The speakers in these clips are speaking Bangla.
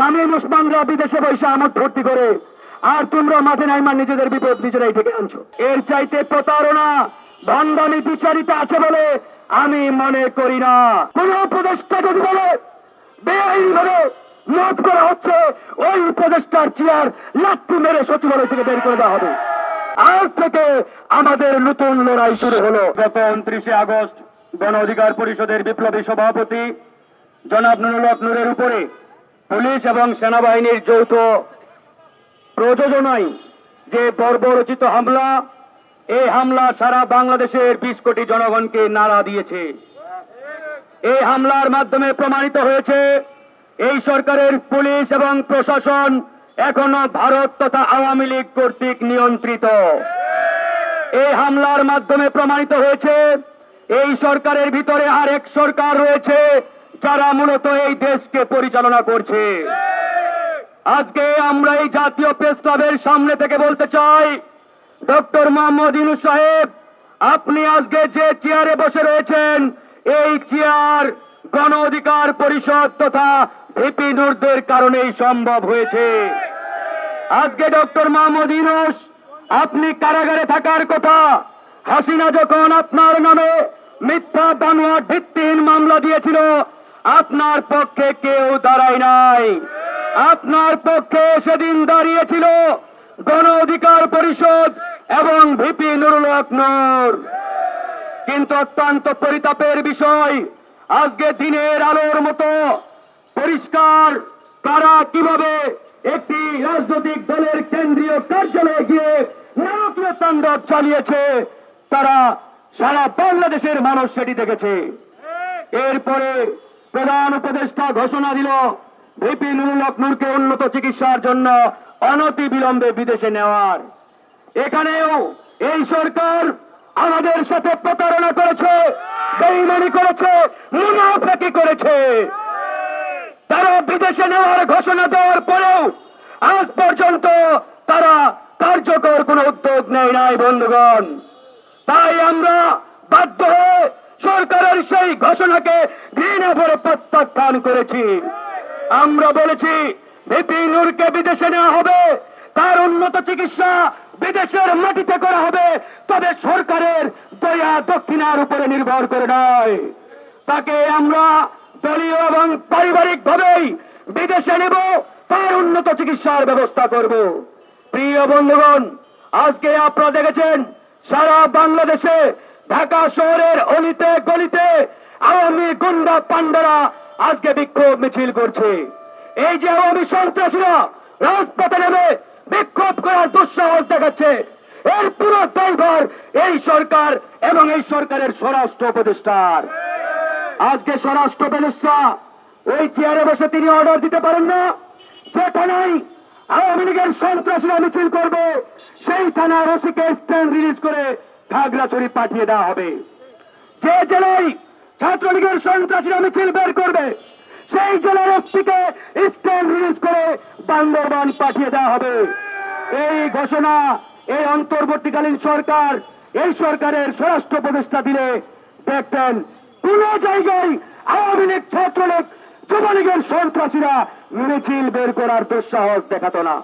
স্বামী মুসলমানরা বিদেশে বসে আমদ ভর্তি করে, আর তোমরা মাঠে নাইমার নিজেদের বিপদ নিজেরাই থেকে আনছো। এর চাইতে প্রতারণা, ভণ্ডামি বিচারিতা আছে বলে আমি মনে করি না। কোন উপদেষ্টা যদি বলে বেআইনি ভাবে নোট করা হচ্ছে, ওই উপদেষ্টার চেয়ার লাত্তি মেরে সচিবালয় থেকে বের করে দেওয়া হবে। আজ থেকে আমাদের নতুন লড়াই শুরু হলো। গত উনত্রিশে আগস্ট গণ অধিকার পরিষদের বিপ্লবী সভাপতি জনাব নুরুল হক উপরে পুলিশ এবং সেনাবাহিনীর যৌথ প্রযোজনায় যে বর্বরচিত হামলা, এই হামলা সারা বাংলাদেশের বিশ কোটি জনগণকে নাড়া দিয়েছে। এই হামলার মাধ্যমে প্রমাণিত হয়েছে, এই সরকারের পুলিশ এবং প্রশাসন এখনও ভারত তথা আওয়ামী লীগ কর্তৃক নিয়ন্ত্রিত। এই হামলার মাধ্যমে প্রমাণিত হয়েছে, এই সরকারের ভিতরে আরেক সরকার রয়েছে যারা মূলত এই দেশকে পরিচালনা করছে। আজকে আমরা এই জাতীয় প্রেস ক্লাবের সামনে থেকে বলতে চাই, ডক্টর মোহাম্মদ ইনুস সাহেব, আপনি আজকে যে চেয়ারে বসে রয়েছেন, এই চেয়ার গণ অধিকার পরিষদ তথা ভিপি নুরদের কারণেই সম্ভব হয়েছে। আজকে ডক্টর মোহাম্মদ ইনুস আপনি কারাগারে থাকার কথা, হাসিনা যখন আপনার নামে মিথ্যা বানোয়াট ভিত্তিহীন মামলা দিয়েছিল আপনার পক্ষে কেউ দাঁড়ায় নাই। আপনার পক্ষে সেদিন দাঁড়িয়েছিল গণ অধিকার পরিষদ এবং ভিপি নুরুল হক নূর। কিন্তু অত্যন্ত পরিতাপের বিষয়, আজকে দিনের আলোর মতো পরিষ্কার কারা কীভাবে একটি রাজনৈতিক দলের কেন্দ্রীয় কার্যালয়ে গিয়ে নারকীয় তাণ্ডব চালিয়েছে, তারা সারা বাংলাদেশের মানুষ সেটি দেখেছে। এরপরে প্রধান উপদেষ্টা ঘোষণা দিল, ভিপি নুরুল নূরকে উন্নত চিকিৎসার জন্য অনতি বিলম্বে বিদেশে নেওয়ার। এখানেও এই সরকার আমাদের সাথে প্রতারণা করেছে, বেইমানি করেছে, মুনাফাকি করেছে। তারা বিদেশে নেওয়ার ঘোষণা দেওয়ার পরেও আজ পর্যন্ত তারা কার্যকর কোনো উদ্যোগ নেয় নাই, বন্ধুগণ। তাই আমরা বাধ্য হয়ে সেই ঘোষণাকে ঘৃণা ভরে প্রত্যাখ্যান করেছি। আমরা বলেছি ভিপি নূরকে বিদেশে নেওয়া হবে, তার উন্নত চিকিৎসা বিদেশের মাটিতে করা হবে, তবে সরকারের দয়া দক্ষিণার উপরে নির্ভর করে নয়। তাকে আমরা দলীয় এবং পারিবারিক ভাবেই বিদেশে নেব, তার উন্নত চিকিৎসার ব্যবস্থা করব। প্রিয় বন্ধুগণ, আজকে আপনারা দেখেছেন, সারা বাংলাদেশে ঢাকা শহরের অলিতে গলিতে আওয়ামী গুন্ডা পান্ডারা আজকে বিক্ষোভ মিছিল করছে। এই যে আওয়ামী সন্ত্রাসীরা রাজপথে নেমে বিক্ষোভ করার দুঃসাহস দেখাচ্ছে। এর পুরো দায়ভার এই সরকার এবং এই সরকারের স্বরাষ্ট্র উপদেষ্টার। আজকে স্বরাষ্ট্র উপদেষ্টা ওই চেয়ারে বসে তিনি অর্ডার দিতে পারেন না। যে থানায় আওয়ামী লীগের সন্ত্রাসীরা মিছিল করবে, সেই থানার ওসিকে স্ট্যান্ড রিলিজ করে খাগড়াছড়ি পাঠিয়ে দেওয়া হবে। যে জেলায় ছাত্রলীগের সন্ত্রাসীরা মিছিল বের করবে, সেই জেলার এসপিকে স্ট্যান্ড রিলিজ করে বান্দরবান পাঠিয়ে দেওয়া হবে। এই ঘোষণা, এই অন্তর্বর্তীকালীন সরকার, এই সরকারের স্বরাষ্ট্র উপদেষ্টা দিলে দেখতেন কোন জায়গায় আওয়ামী লীগ, ছাত্রলীগ, যুবলীগের সন্ত্রাসীরা মিছিল বের করার দুঃসাহস দেখাত না।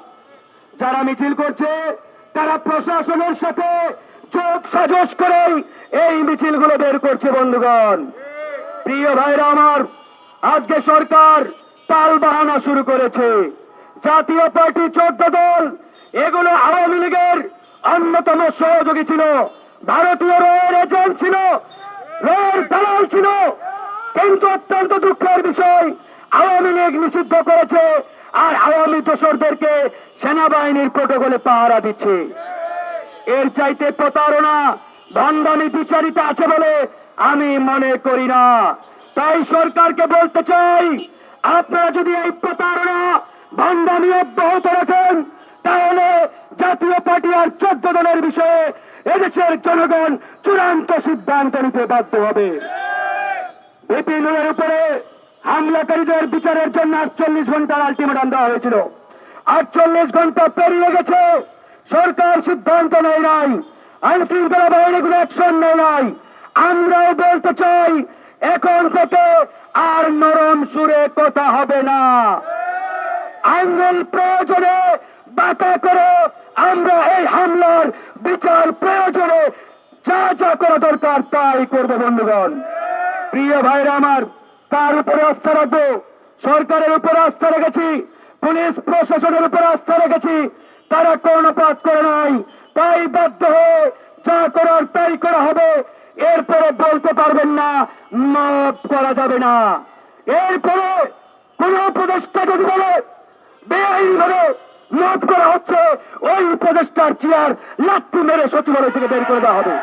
যারা মিছিল করছে, তারা প্রশাসনের সাথে চোখ সাজস করে এই মিছিলগুলো বের করছে বন্ধুগণ। প্রিয় ভাইরা আমার, আজকে সরকার তাল বাহানা শুরু করেছে। জাতীয় পার্টি চোদ্দ দল, এগুলো আওয়ামী লীগের অন্যতম সহযোগী ছিল। ভারতীয় রয়ের এজেন্ট ছিল, রয়ের দালাল ছিল। কিন্তু অত্যন্ত দুঃখের বিষয়, আওয়ামী লীগ নিষিদ্ধ করেছে আর আওয়ামী দোসরদেরকে সেনাবাহিনীর প্রোটোকলে পাহারা দিচ্ছে। এর চাইতে প্রতারণা ভণ্ডামি বিচারিতা আছে বলে আমি মনে করি না। তাই সরকারকে বলতে চাই, আপনারা যদি এই প্রতারণা ভণ্ডামি অব্যাহত রাখেন, তাহলে জাতীয় পার্টি আর চোদ্দ দলের বিষয়ে এদেশের জনগণ চূড়ান্ত সিদ্ধান্ত নিতে বাধ্য হবে। বিপিনের উপরে হামলাকারীদের বিচারের জন্য আটচল্লিশ ঘণ্টার আলটিমেটাম দেওয়া হয়েছিল। আটচল্লিশ ঘণ্টা পেরিয়ে গেছে। সরকার সিদ্ধান্ত নেয় নাই আইন শৃঙ্খলা বাহিনী কোনো অ্যাকশন নেয় নাই। আমরাও বলতে চাই, এখন থেকে আর নরম সুরে কথা হবে না। আঙ্গুল প্রয়োজনে বাতা করে আমরা এই হামলার বিচার প্রয়োজনে যা যা করা দরকার তাই করবে, বন্ধুগণ। প্রিয় ভাইরা আমার, কার উপরে আস্থা রাখব? সরকারের উপরে আস্থা রেখেছি, পুলিশ প্রশাসনের উপরে আস্থা রেখেছি তারা কর্ণপাত করে নাই। তাই বাধ্য হয়ে যা করার তাই করা হবে। এরপরে বলতে পারবেন না, মাফ করা যাবে না। এরপরে কোন উপদেষ্টা যদি বলে বেআইনি ভাবে মাফ করা হচ্ছে, ওই উপদেষ্টার চেয়ার লাত্তি মেরে সচিবালয় থেকে বের করে দেওয়া হবে।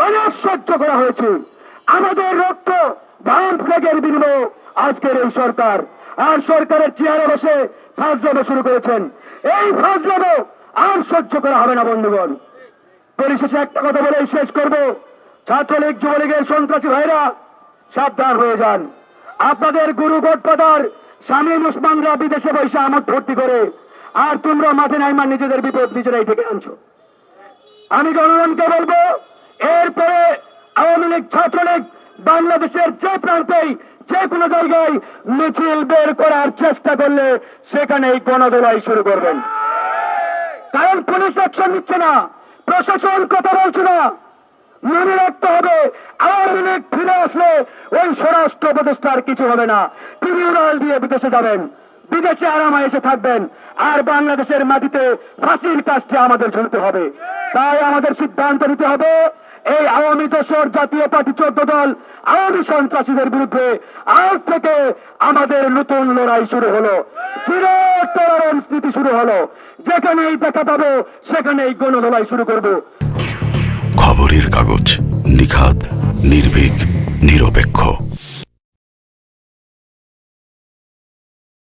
অনেক সহ্য করা হয়েছে। আমাদের রক্ত ধান ফ্ল্যাগের বিনিময়ে আজকের এই সরকার। আর সরকারের চেয়ারে বসে ফাজলামো শুরু করেছেন। এই ফাজলামো আর সহ্য করা হবে না, বন্ধুগণ। পরিশেষে একটা কথা বলে শেষ করব। ছাত্রলীগ, যুবলীগের সন্ত্রাসী ভাইরা, সাবধান হয়ে যান। আপনাদের গুরু গডফাদার স্বামী মুসমানরা বিদেশে পয়সা আমদ ভর্তি করে, আর তোমরা মাঠে নাইমার নিজেদের বিপদ নিজেরাই থেকে আনছো। আমি জনগণকে বলব, এরপরে আওয়ামী লীগ, ছাত্রলীগ বাংলাদেশের যে প্রান্তেই যে কোনো জায়গায় মিছিল বের করার চেষ্টা করলে সেখানেই গণদোলাই শুরু করবেন। কারণ পুলিশ অ্যাকশন নিচ্ছে না, প্রশাসন কথা বলছে না। মনে রাখতে হবে, আওয়ামী লীগ ফিরে আসলে ওই স্বরাষ্ট্র উপদেষ্টার কিছু হবে না। ট্রিবিউনাল দিয়ে বিদেশে যাবেন, বিদেশে আরামে এসে থাকবেন, আর বাংলাদেশের মাটিতে ফাঁসির কাজটি আমাদের ঝুলতে হবে। তাই আমাদের সিদ্ধান্ত নিতে হবে এই আওয়ামী দোষর জাতীয় পার্টি চোদ্দ দল আওয়ামী সন্ত্রাসীদের বিরুদ্ধে আজ থেকে আমাদের নতুন লড়াই শুরু হলো। শুরু হলো। যেখানেই দেখা পাবো, সেখানেই গণলড়াই শুরু করব। খবরের কাগজ নিখাত নির্ভীক, নিরপেক্ষ।